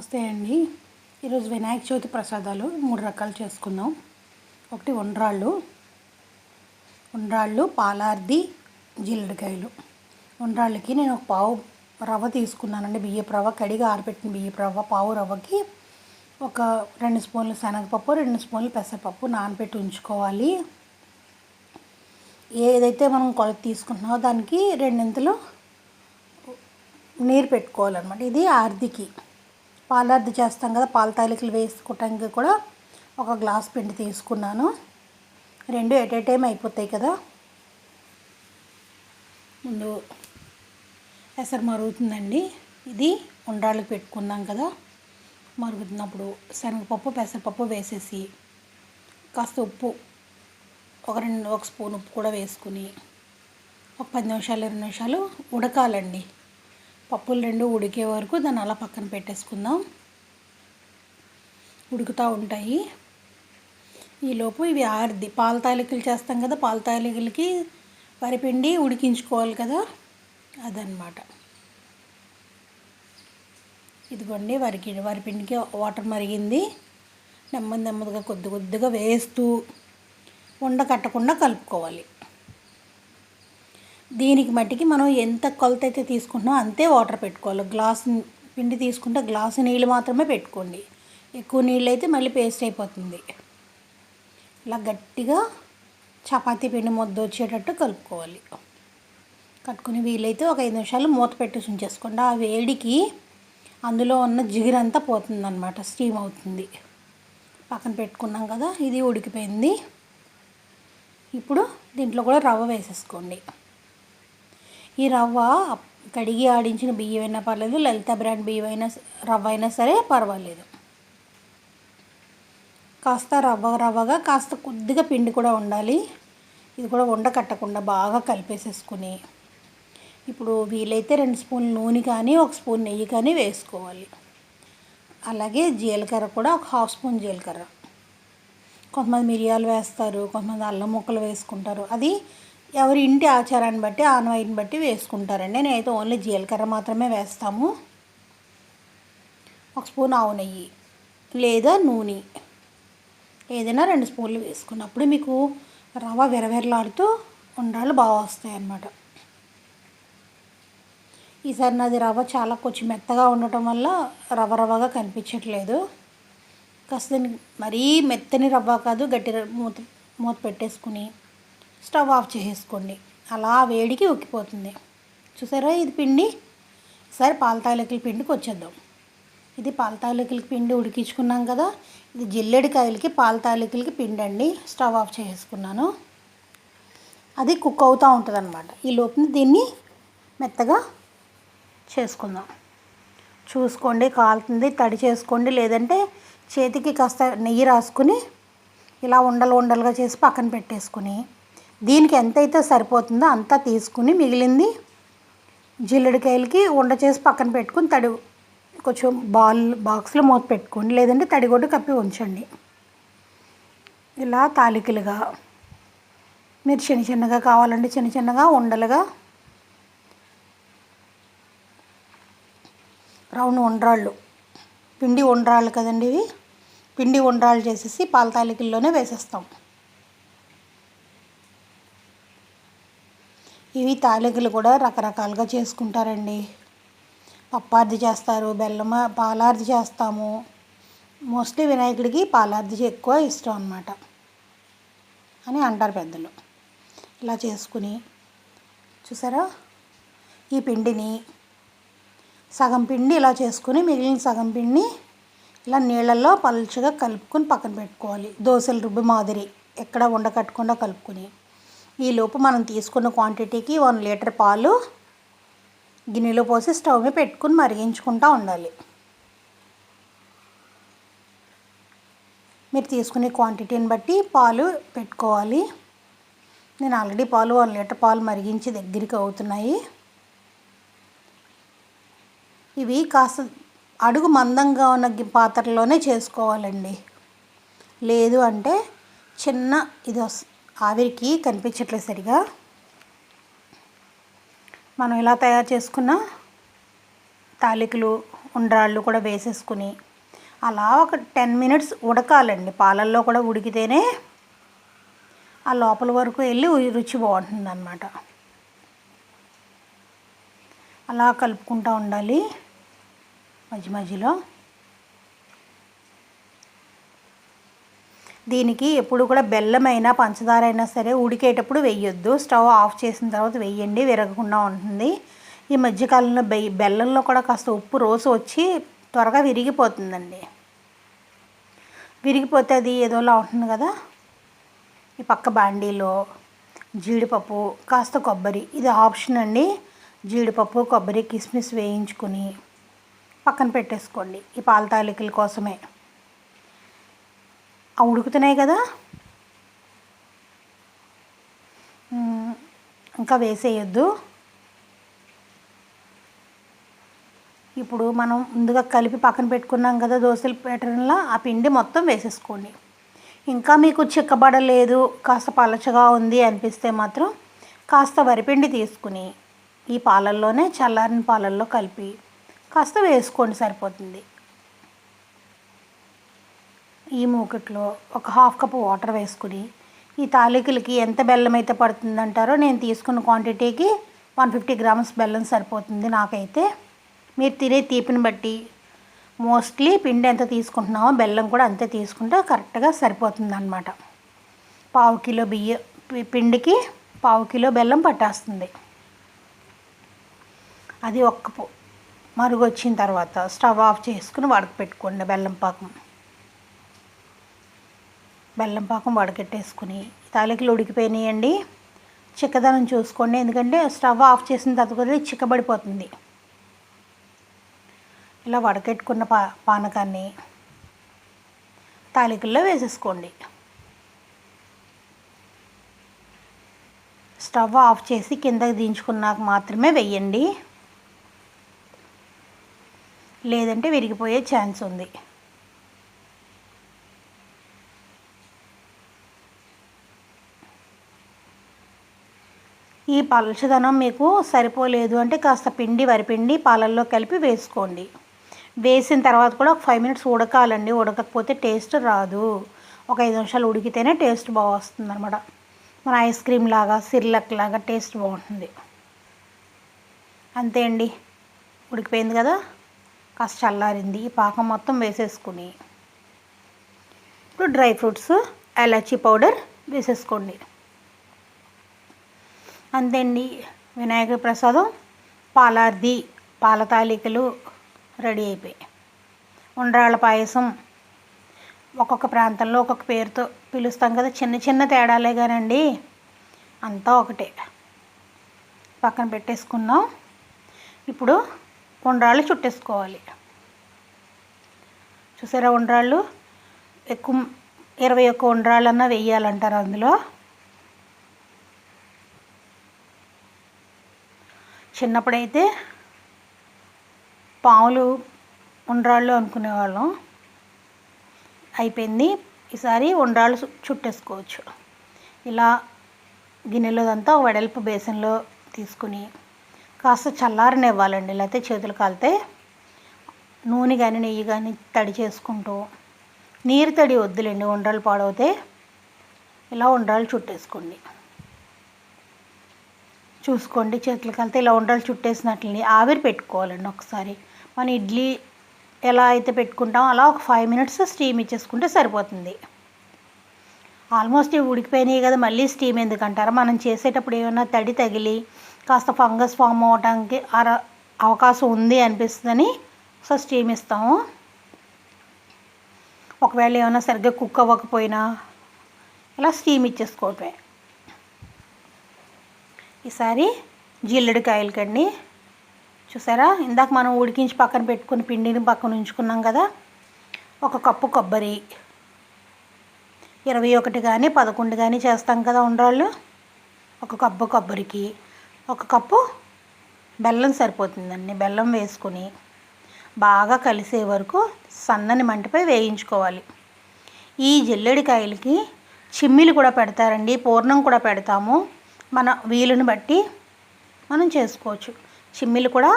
నమస్తే అండి. ఈరోజు వినాయక చవితి ప్రసాదాలు మూడు రకాలు చేసుకుందాం. ఒకటి ఉండ్రాళ్ళు ఉండ్రాళ్ళు పాలార్ది జీలడికాయలు ఉండ్రాళ్ళకి నేను ఒక పావు రవ్వ తీసుకున్నానండి. బియ్యపు రవ్వ కడిగి ఆరబెట్టిన బియ్యపు రవ్వ పావు రవ్వకి ఒక రెండు స్పూన్లు శనగపప్పు రెండు స్పూన్లు పెసరపప్పు నానబెట్టి ఉంచుకోవాలి. ఏదైతే మనం కొలత తీసుకుంటున్నామో దానికి రెండింతలు నీరు పెట్టుకోవాలన్నమాట. ఇది ఆర్దికి. పాలర్ది చేస్తాం కదా పాల తాలికలు వేసుకోవటానికి కూడా ఒక గ్లాస్ పిండి తీసుకున్నాను. రెండు ఎట్ ఏ టైం అయిపోతాయి కదా. ముందు ఎసరు మరుగుతుందండి. ఇది ఉండ్రాళ్ళకి పెట్టుకున్నాం కదా. మరుగుతున్నప్పుడు శనగపప్పు పెసరపప్పు వేసేసి కాస్త ఉప్పు ఒక రెండు ఒక స్పూన్ ఉప్పు కూడా వేసుకుని ఒక పది నిమిషాలు ఇరవై నిమిషాలు ఉడకాలండి. పప్పులు రెండు ఉడికే వరకు దాన్ని అలా పక్కన పెట్టేసుకుందాం. ఉడుకుతూ ఉంటాయి. ఈలోపు ఇవి ఆరిద్ది పాల తాలికలు చేస్తాం కదా పాల తాలికలకి వరిపిండి ఉడికించుకోవాలి కదా అదనమాట ఇదిగోండి వరికి వరిపిండికి వాటర్ మరిగింది. నెమ్మది నెమ్మదిగా కొద్ది కొద్దిగా వేస్తూ ఉండకట్టకుండా కలుపుకోవాలి. దీనికి మట్టికి మనం ఎంత కొలత అయితే తీసుకుంటున్నామో అంతే వాటర్ పెట్టుకోవాలి. గ్లాస్ పిండి తీసుకుంటే గ్లాసు నీళ్ళు మాత్రమే పెట్టుకోండి. ఎక్కువ నీళ్ళు అయితే మళ్ళీ పేస్ట్ అయిపోతుంది. ఇలా గట్టిగా చపాతీ పిండి ముద్ద వచ్చేటట్టు కలుపుకోవాలి. కట్టుకుని వీలైతే ఒక ఐదు నిమిషాలు మూత పెట్టేసి ఉంచేసుకోండి. ఆ వేడికి అందులో ఉన్న జిగిరంతా పోతుందన్నమాట స్టీమ్ అవుతుంది. పక్కన పెట్టుకున్నాం కదా ఇది ఉడికిపోయింది. ఇప్పుడు దీంట్లో కూడా రవ్వ వేసేసుకోండి. ఈ రవ్వ కడిగి ఆడించిన బియ్యం అయినా పర్లేదు లలిత బ్రాండ్ బియ్యం అయినా రవ్వ అయినా సరే పర్వాలేదు. కాస్త రవ్వ రవ్వగా కాస్త కొద్దిగా పిండి కూడా ఉండాలి. ఇది కూడా ఉండ కట్టకుండా బాగా కలిపేసేసుకుని. ఇప్పుడు వీలైతే రెండు స్పూన్లు నూనె కానీ ఒక స్పూన్ నెయ్యి కానీ వేసుకోవాలి. అలాగే జీలకర్ర కూడా ఒక హాఫ్ స్పూన్ జీలకర్ర. కొంతమంది మిరియాలు వేస్తారు కొంతమంది అల్లం ముక్కలు వేసుకుంటారు. అది ఎవరి ఇంటి ఆచారాన్ని బట్టి ఆనవాయిని బట్టి వేసుకుంటారండి. నేనైతే ఓన్లీ జీలకర్ర మాత్రమే వేస్తాము. ఒక స్పూన్ ఆవు నెయ్యి లేదా నూనె ఏదైనా రెండు స్పూన్లు వేసుకున్నప్పుడు మీకు రవ్వ విరవిరలాడుతూ ఉండాలి బాగా వస్తాయి అన్నమాట ఈసారి నాది రవ్వ చాలా కొంచెం మెత్తగా ఉండటం వల్ల రవ్వ రవ్వగా కనిపించట్లేదు. కాస్త మరీ మెత్తని రవ్వ కాదు గట్టి మూత మూత పెట్టేసుకుని స్టవ్ ఆఫ్ చేసేసుకోండి. అలా వేడికి ఉక్కిపోతుంది. చూసారా ఇది పిండి? సరే పాల పిండికి వచ్చేద్దాం. ఇది పాల పిండి ఉడికించుకున్నాం కదా. ఇది జిల్లెడికాయలకి పాల తాలికలకి పిండి అండి. స్టవ్ ఆఫ్ చేసుకున్నాను అది కుక్ అవుతూ ఉంటుంది అనమాట ఈ లోపల దీన్ని మెత్తగా చేసుకుందాం. చూసుకోండి కాలుతుంది తడి చేసుకోండి. లేదంటే చేతికి కాస్త నెయ్యి రాసుకుని ఇలా ఉండలు ఉండలుగా చేసి పక్కన పెట్టేసుకుని దీనికి ఎంతైతే సరిపోతుందో అంతా తీసుకుని మిగిలింది జిల్లడికాయలకి ఉండ చేసి పక్కన పెట్టుకుని తడి కొంచెం బాల్ బాక్స్లో మూత పెట్టుకోండి. లేదంటే తడిగొడ్డు కప్పి ఉంచండి. ఇలా తాలికలుగా మీరు చిన్న చిన్నగా కావాలంటే చిన్న చిన్నగా ఉండలుగా రౌండ్ ఉండ్రాళ్ళు. పిండి ఉండ్రాళ్ళు కదండి ఇవి? పిండి ఉండ్రాళ్ళు చేసేసి పాల తాలికల్లోనే వేసేస్తాం. ఇవి తాలికలు కూడా రకరకాలుగా చేసుకుంటారండి. పప్పార్ది చేస్తారు బెల్లం పాలార్ది చేస్తాము. మోస్ట్లీ వినాయకుడికి పాలార్ది ఎక్కువ ఇష్టం అనమాట అని అంటారు పెద్దలు. ఇలా చేసుకుని చూసారా? ఈ పిండిని సగం పిండి ఇలా చేసుకుని మిగిలిన సగం పిండిని ఇలా నీళ్ళల్లో పలుచగా కలుపుకొని పక్కన పెట్టుకోవాలి. దోశల రుబ్బు మాదిరి ఎక్కడ ఉండకట్టకుండా కలుపుకొని. ఈలోపు మనం తీసుకున్న క్వాంటిటీకి వన్ లీటర్ పాలు గిన్నెలో పోసి స్టవ్ మీద పెట్టుకుని మరిగించుకుంటూ ఉండాలి. మీరు తీసుకునే క్వాంటిటీని బట్టి పాలు పెట్టుకోవాలి. నేను ఆల్రెడీ పాలు వన్ లీటర్ పాలు మరిగించి దగ్గరికి అవుతున్నాయి. ఇవి కాస్త అడుగు మందంగా ఉన్న పాత్రలోనే చేసుకోవాలండి. లేదు అంటే చిన్న ఇది ఆవిరికి కనిపించట్లేదు సరిగా. మనం ఇలా తయారు చేసుకున్న తాలికలు ఉండ్రాళ్ళు కూడా వేసేసుకుని అలా ఒక టెన్ మినిట్స్ ఉడకాలండి. పాలల్లో కూడా ఉడికితేనే ఆ లోపల వరకు వెళ్ళి రుచి బాగుంటుంది అన్నమాట అలా కలుపుకుంటూ ఉండాలి మధ్య మధ్యలో. దీనికి ఎప్పుడు కూడా బెల్లం అయినా పంచదార అయినా సరే ఉడికేటప్పుడు వేయొద్దు స్టవ్ ఆఫ్ చేసిన తర్వాత వేయండి విరగకుండా ఉంటుంది. ఈ మధ్యకాలంలో బెల్లంలో కూడా కాస్త ఉప్పు రోజు వచ్చి త్వరగా విరిగిపోతుందండి. విరిగిపోతే అది ఏదోలా ఉంటుంది కదా? ఈ పక్క బాండీలో జీడిపప్పు కాస్త కొబ్బరి. ఇది ఆప్షన్ అండి. జీడిపప్పు కొబ్బరి కిస్మిస్ వేయించుకుని పక్కన పెట్టేసుకోండి. ఈ పాల తాలికల కోసమే. ఉడుకుతున్నాయి కదా. ఇంకా వేసేయద్దు. ఇప్పుడు మనం ముందుగా కలిపి పక్కన పెట్టుకున్నాం కదా దోశల ప్యాటర్న్లో ఆ పిండి మొత్తం వేసేసుకోండి. ఇంకా మీకు చిక్కబడలేదు కాస్త పలచగా ఉంది అనిపిస్తే మాత్రం కాస్త వరిపిండి తీసుకుని ఈ పాలల్లోనే చల్లారిన పాలల్లో కలిపి కాస్త వేసుకోండి సరిపోతుంది. ఈ మూకట్లో ఒక హాఫ్ కప్ వాటర్ వేసుకుని ఈ తాలికలకి ఎంత బెల్లం అయితే పడుతుందంటారో నేను తీసుకున్న క్వాంటిటీకి వన్ ఫిఫ్టీ గ్రామ్స్ బెల్లం సరిపోతుంది నాకైతే. మీరు తినే తీపిని బట్టి మోస్ట్లీ పిండి ఎంత తీసుకుంటున్నామో బెల్లం కూడా అంతే తీసుకుంటే కరెక్ట్గా సరిపోతుంది అనమాట పావు కిలో బియ్యం పిండికి పావు కిలో బెల్లం పట్టేస్తుంది. అది ఒక్క మరుగు వచ్చిన తర్వాత స్టవ్ ఆఫ్ చేసుకుని వడక పెట్టుకోండి బెల్లం పాకం. బెల్లం పాకం వడకెట్టేసుకుని తాలికలు ఉడికిపోయినాయండి. చిక్కదనం చూసుకోండి. ఎందుకంటే స్టవ్ ఆఫ్ చేసిన తర్వాత కూడా చిక్కబడిపోతుంది. ఇలా వడకెట్టుకున్న పా పానకాన్ని తాలికల్లో వేసేసుకోండి. స్టవ్ ఆఫ్ చేసి కిందకి దించుకున్నాక మాత్రమే వెయ్యండి లేదంటే విరిగిపోయే ఛాన్స్ ఉంది. ఈ పలుచదనం మీకు సరిపోలేదు అంటే కాస్త పిండి వరిపిండి పాలల్లో కలిపి వేసుకోండి. వేసిన తర్వాత కూడా ఒక ఫైవ్ మినిట్స్ ఉడకాలండి. ఉడకకపోతే టేస్ట్ రాదు. ఒక ఐదు నిమిషాలు ఉడికితేనే టేస్ట్ బాగా వస్తుంది అనమాట మన ఐస్ క్రీమ్ లాగా సిర్లక్ లాగా టేస్ట్ బాగుంటుంది. అంతే అండి. ఉడికిపోయింది కదా? కాస్త చల్లారింది. ఈ పాకం మొత్తం వేసేసుకుని. ఇప్పుడు డ్రై ఫ్రూట్స్ ఎలాచీ పౌడర్ వేసేసుకోండి. అండి వినాయక ప్రసాదం పాలార్ది పాల తాలికలు రెడీ అయిపోయాయి. ఉండ్రాళ్ళ పాయసం ఒక్కొక్క ప్రాంతంలో ఒక్కొక్క పేరుతో పిలుస్తాం కదా చిన్న చిన్న తేడాలే కానండి అంతా ఒకటే. పక్కన పెట్టేసుకుందాం. ఇప్పుడు ఉండ్రాళ్ళు చుట్టేసుకోవాలి. చూసారా ఉండ్రాళ్ళు? ఎక్కువ ఇరవై ఒక్క ఉండ్రాళ్ళన్నా వెయ్యాలంటారు అందులో. చిన్నప్పుడైతే పాములు ఉండ్రాళ్ళు అనుకునేవాళ్ళం. అయిపోయింది. ఈసారి ఉండ్రాళ్ళు చుట్టేసుకోవచ్చు. ఇలా గిన్నెలోదంతా వెడల్పు బేసన్లో తీసుకుని కాస్త చల్లారనివ్వాలండి. లేకపోతే చేతులు కాలితే నూనె కానీ నెయ్యి కానీ తడి చేసుకుంటూ నీరు తడి వద్దులేండి. ఉండ్రాలు పాడవుతే ఇలా ఉండ్రాలు చుట్టేసుకోండి. చూసుకోండి చేతులు కలితే ఇలా ఉండాలి చుట్టేసినట్లని ఆవిరి పెట్టుకోవాలండి ఒకసారి. మన ఇడ్లీ ఎలా అయితే పెట్టుకుంటామో అలా ఒక ఫైవ్ మినిట్స్ స్టీమ్ ఇచ్చేసుకుంటే సరిపోతుంది. ఆల్మోస్ట్ ఇవి ఉడికిపోయినాయి కదా మళ్ళీ స్టీమ్ ఎందుకంటారా? మనం చేసేటప్పుడు ఏమైనా తడి తగిలి కాస్త ఫంగస్ ఫామ్ అవడానికి అవకాశం ఉంది అనిపిస్తుందని సో స్టీమ్ ఇస్తాము. ఒకవేళ ఏమైనా సరిగ్గా కుక్ అవ్వకపోయినా ఇలా స్టీమ్ ఇచ్చేసుకోవటమే. ఈసారి కండి. చూసారా? ఇందాక మనం ఉడికించి పక్కన పెట్టుకుని పిండిని పక్కన ఉంచుకున్నాం కదా? ఒక కప్పు కొబ్బరి. ఇరవై ఒకటి కానీ పదకొండు కానీ చేస్తాం కదా ఉండరాళ్ళు? ఒక కప్పు కొబ్బరికి. ఒక కప్పు బెల్లం సరిపోతుందండి. బెల్లం వేసుకుని బాగా కలిసే వరకు సన్నని మంటపై వేయించుకోవాలి. ఈ జిల్లెడికాయలకి చిమ్మిలు కూడా పెడతారండి. పూర్ణం కూడా పెడతాము. మన వీలుని బట్టి మనం చేసుకోవచ్చు. చిమ్మిలు కూడా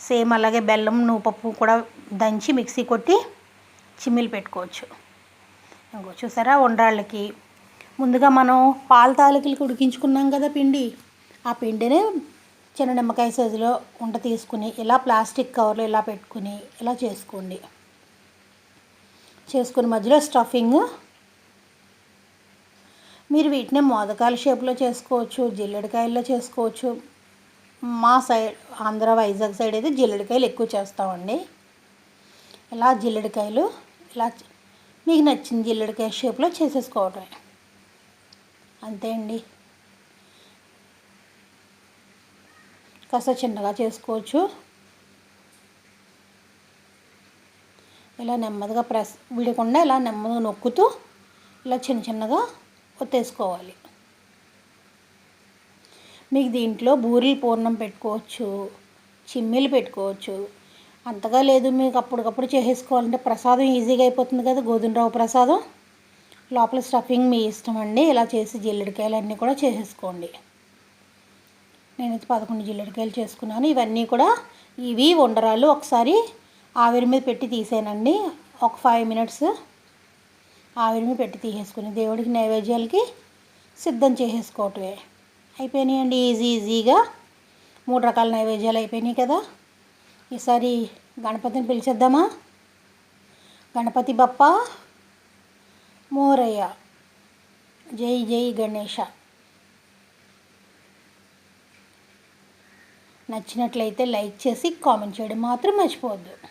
సేమ్ అలాగే బెల్లం నూపప్పు కూడా దంచి మిక్సీ కొట్టి చిమ్మిలు పెట్టుకోవచ్చు. ఇంకో చూసారా వండ్రాళ్ళకి ముందుగా మనం పాల తాలికలకి ఉడికించుకున్నాం కదా పిండి. ఆ పిండిని చిన్న నిమ్మకాయ సైజులో ఉంట తీసుకుని ఇలా ప్లాస్టిక్ కవర్లో ఇలా పెట్టుకుని ఇలా చేసుకోండి. చేసుకుని మధ్యలో స్టఫింగ్ మీరు వీటిని మోదకాల షేప్లో చేసుకోవచ్చు జిల్లడికాయల్లో చేసుకోవచ్చు. మా సైడ్ ఆంధ్ర వైజాగ్ సైడ్ అయితే జిల్లడికాయలు ఎక్కువ చేస్తామండి. ఇలా జిల్లడికాయలు ఇలా మీకు నచ్చిన జిల్లెడికాయ షేప్లో చేసేసుకోవటమే. అంతే అండి. కాస్త చిన్నగా చేసుకోవచ్చు. ఇలా నెమ్మదిగా ప్రెస్ విడకుండా ఇలా నెమ్మదిగా నొక్కుతూ ఇలా చిన్న చిన్నగా ఒత్తేసుకోవాలి. మీకు దీంట్లో బూరెలు పూర్ణం పెట్టుకోవచ్చు చిమ్మిలు పెట్టుకోవచ్చు. అంతగా లేదు మీకు అప్పటికప్పుడు చేసేసుకోవాలంటే ప్రసాదం ఈజీగా అయిపోతుంది కదా గోధుమ రవ్వ ప్రసాదం. లోపల స్టఫింగ్ మీ ఇష్టం అండి ఇలా చేసి జిల్లెడికాయలు అన్నీ కూడా చేసేసుకోండి. నేనైతే పదకొండు జిల్లడికాయలు చేసుకున్నాను. ఇవన్నీ కూడా ఇవి ఉండరాలు ఒకసారి ఆవిరి మీద పెట్టి తీసానండి. ఒక ఫైవ్ మినిట్స్ ఆవిరిని పెట్టి తీసేసుకుని దేవుడికి నైవేద్యాలకి సిద్ధం చేసేసుకోవటమే. అయిపోయినాయండి ఈజీ ఈజీగా. మూడు రకాల నైవేద్యాలు అయిపోయినాయి కదా. ఈసారి గణపతిని పిలిచేద్దామా? గణపతి బప్ప మోరయ్య. జై జై గణేష నచ్చినట్లయితే లైక్ చేసి కామెంట్ చేయడం మాత్రం మర్చిపోవద్దు.